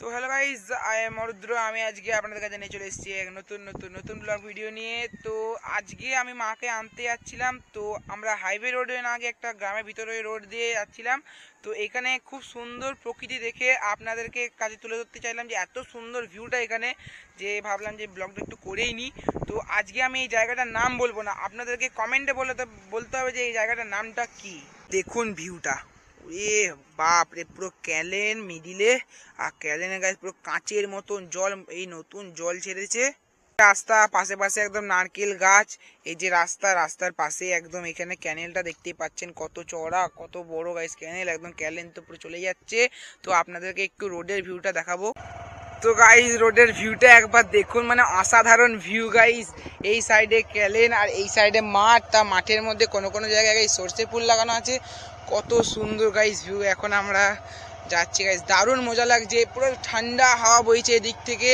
তো hello guys I am Arudra আমি আজকে আপনাদের কাছে নিয়ে চলে এসেছি এক নতুন নতুন নতুন ব্লগ ভিডিও নিয়ে। তো আজকে আমি মাকে আনতে যাচ্ছিলাম। তো আমরা হাইওয়ে রোডে না আগে একটা গ্রামের ভিতরে রোড দিয়ে যাচ্ছিলাম। তো এখানে খুব সুন্দর প্রকৃতি দেখে আপনাদেরকে কাজে তুলে ধরতে চাইলাম যে এত সুন্দর ভিউটা এখানে যে ভাবলাম যে ব্লগটা একটু করেই নিই। তো আজকে আমি এই জায়গাটার নাম বলব না। আপনাদেরকে কমেন্টে বলতে বলতে হবে যে এই জায়গাটার নামটা কি। দেখুন ভিউটা এ বাপ রে, পুরো ক্যালেন মিডিলে। আর ক্যালেনের গাছ পুরো কাঁচের মতন জল, এই নতুন জল ছেড়েছে। রাস্তা পাশে পাশে একদম নারকেল গাছ। এই যে রাস্তা, রাস্তার পাশে একদম এখানে ক্যানেলটা দেখতে পাচ্ছেন, কত চড়া কত বড় গাছ ক্যানেল, একদম ক্যালেন তো পুরো চলে যাচ্ছে। তো আপনাদেরকে একটু রোডের ভিউটা দেখাবো। তো গাইস রোডের ভিউটা একবার দেখুন। মানে অসাধারণ ভিউ গাইস এই সাইডে ক্যালেন আর এই সাইডে মাঠ। তা মাঠের মধ্যে কোনো কোনো জায়গায় গাইস সর্ষে ফুল লাগানো আছে। কত সুন্দর গাইস ভিউ এখন আমরা যাচ্ছি গাইস দারুণ মজা লাগছে। পুরো ঠান্ডা, হাওয়া বইছে এদিক থেকে।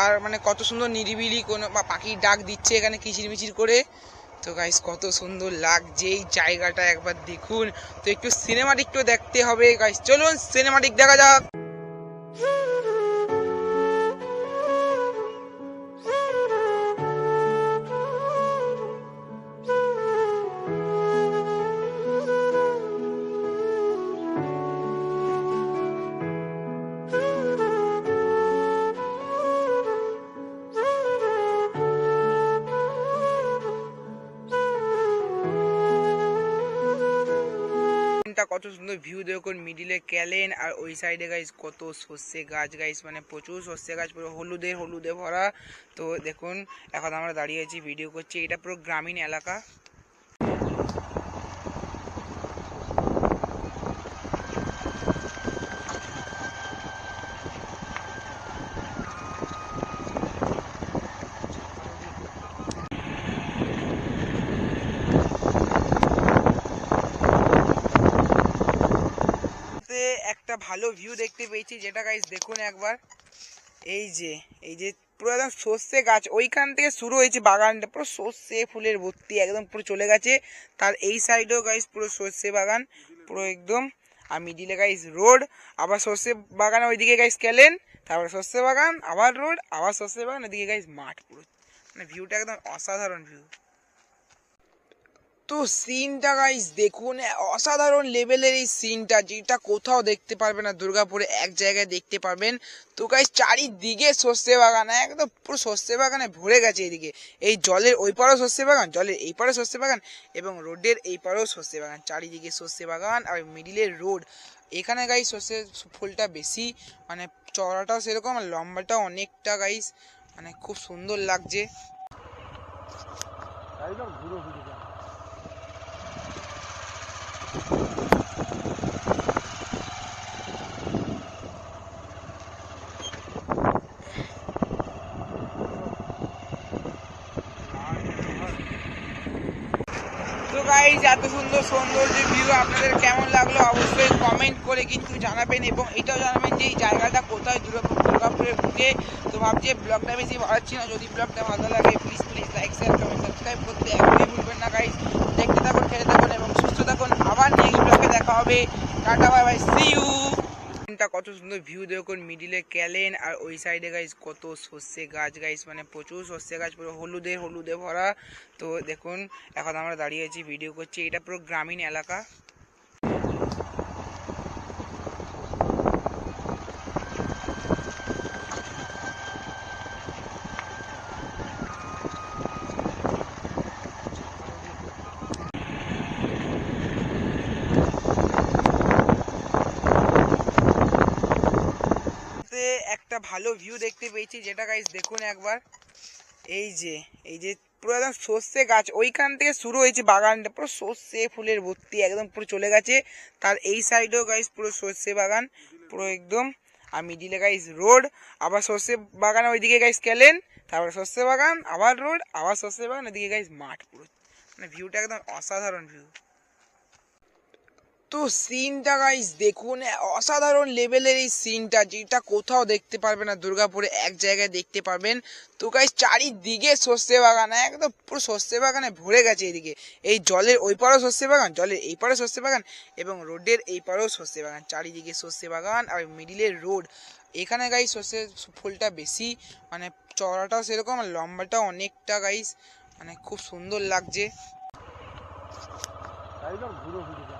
আর মানে কত সুন্দর নিরিবিলি কোনো বা পাখির ডাক দিচ্ছে এখানে কিচিরমিচির করে। তো গাইস কত সুন্দর লাগছে এই জায়গাটা একবার দেখুন। তো একটু সিনেমাটিক তো দেখতে হবে। গাইস চলুন সিনেমাটিক দেখা যাক। টা কত সুন্দর ভিউ দেখুন মিডিলে ক্যালেন আর ওই সাইডে গাইস কত সর্ষে গাছ গাইস মানে প্রচুর সর্ষে গাছ, পুরো হলুদে হলুদে ভরা। তো দেখুন, এখন আমরা দাঁড়িয়ে আছি ভিডিও করছি। এটা পুরো গ্রামীণ এলাকা তে একটা ভালো ভিউ দেখতে পেয়েছি। যেটা গাইস দেখুন একবার। এই যে এই যে পুরো একদম সর্ষে গাছ, ওইখান থেকে শুরু হয়েছে বাগানটা। পুরো সর্ষে ফুলের ভর্তি, একদম পুরো চলে গেছে। তার এই সাইডেও গাইস পুরো সর্ষে বাগান, পুরো একদম, আর মিডিলে গাইজ রোড আবার সর্ষে বাগান ওইদিকে গাইস ক্যালেন তারপর সর্ষে বাগান, আবার রোড আবার সর্ষে বাগান, ওইদিকে গাইজ মাঠ পুরো। মানে ভিউটা একদম অসাধারণ ভিউ তো সিনটা গাইস দেখুন অসাধারণ লেভেলের এই সিনটা, যেটা কোথাও দেখতে পারবেন না, দুর্গাপুরে এক জায়গায় দেখতে পারবেন। তো গাইস চারিদিকে সর্ষে বাগান, একদম পুরো সর্ষে বাগানে ভরে গেছে এদিকে। এই জলের ওই পারেও সর্ষে বাগান, জলের এই পারেও সর্ষে বাগান এবং রোডের এই পারেও সর্ষে বাগান। চারিদিকে সর্ষে বাগান আর মিডিলের রোড এখানে গাইস সর্ষে ফুলটা বেশি মানে চওড়াটাও সেরকম আর লম্বাটাও অনেকটা গাইস মানে খুব সুন্দর লাগছে। তো এত সুন্দর সৌন্দর্য ভিউ আপনাদের কেমন লাগল অবশ্যই কমেন্ট করে কিন্তু জানাবেন এবং এটাও জানাবেন যে এই জায়গাটা কোথায় দুর্গাপুর দুর্গাপুরের বুকে। তো ভাবছি ব্লগটা বেশি বাড়াচ্ছি না। যদি ব্লগটা ভালো লাগে please please like share comment subscribe করতে একদমই ভুলবেন না গাইজ দেখতে থাকুন খেলে থাকুন এবং সুস্থ থাকুন আবার নেক্সট ব্লগে দেখা হবে tata bye bye see you কত সুন্দর ভিউ দেখুন মিডিলে ক্যালেন আর ওই সাইডে গাইস কত সর্ষে গাছ গাইস মানে প্রচুর সর্ষে গাছ, পুরো হলুদে হলুদে ভরা। তো দেখুন, এখন আমরা দাঁড়িয়ে আছি ভিডিও করছি। এটা পুরো গ্রামীণ এলাকা তে একটা ভালো ভিউ দেখতে পেয়েছি যেটা গাইস দেখুন একবার। এই যে এই যে পুরো একদম সর্ষে গাছ, ওইখান থেকে শুরু হয়েছে বাগানটা পুরো সর্ষে ফুলের ভর্তি, একদম পুরো চলে গেছে। তার এই সাইডেও গাইস পুরো সর্ষে বাগান, পুরো একদম। আর মিডিলে গাইস রোড আবার সর্ষে বাগান ওইদিকে গাইস ক্যালেন তারপরে সর্ষে বাগান, আবার রোড আবার সর্ষে বাগান, ওইদিকে গাইস মাঠ পুরো। মানে ভিউটা একদম অসাধারণ ভিউ তো সিনটা গাইস দেখুন অসাধারণ লেভেলের এই সিনটা যেটা কোথাও দেখতে পারবেন না, দুর্গাপুরে এক জায়গায় দেখতে পারবেন। তো গাইস চারিদিকে সর্ষে বাগান, একদম পুরো সর্ষে বাগানে ভরে গেছে এদিকে। এই জলের ওই পারেও সর্ষে বাগান, জলের এই পারেও সর্ষে বাগান এবং রোডের এই পারেও সর্ষে বাগান। চারিদিকে সর্ষে বাগান আর মিডিলের রোড এখানে গাইস সর্ষে ফুলটা বেশি মানে চড়াটাও সেরকম আর লম্বাটাও অনেকটা গাইস মানে খুব সুন্দর লাগছে। তো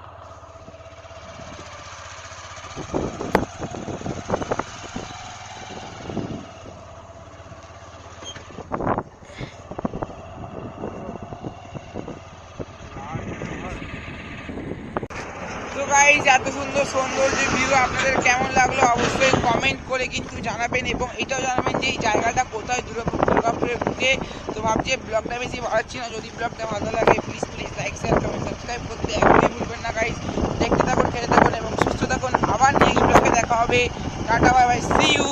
গাইজ এত সুন্দর সৌন্দর্য ভিউ আপনাদের কেমন লাগল অবশ্যই কমেন্ট করে কিন্তু জানাবেন এবং এটাও জানাবেন যে এই জায়গাটা কোথায় দুর্গাপুর দুর্গাপুরের বুকে। তো ভাবছি ব্লগটা বেশি বাড়াচ্ছি না, যদি ব্লগটা ভালো লাগে please please like share comment subscribe করতে একদমই ভুলবেন না গাইজ দেখতে থাকুন, খেতে থাকুন এবং সুস্থ থাকুন। আবার নেক্সট ব্লগে দেখা হবে। Tata bye bye see you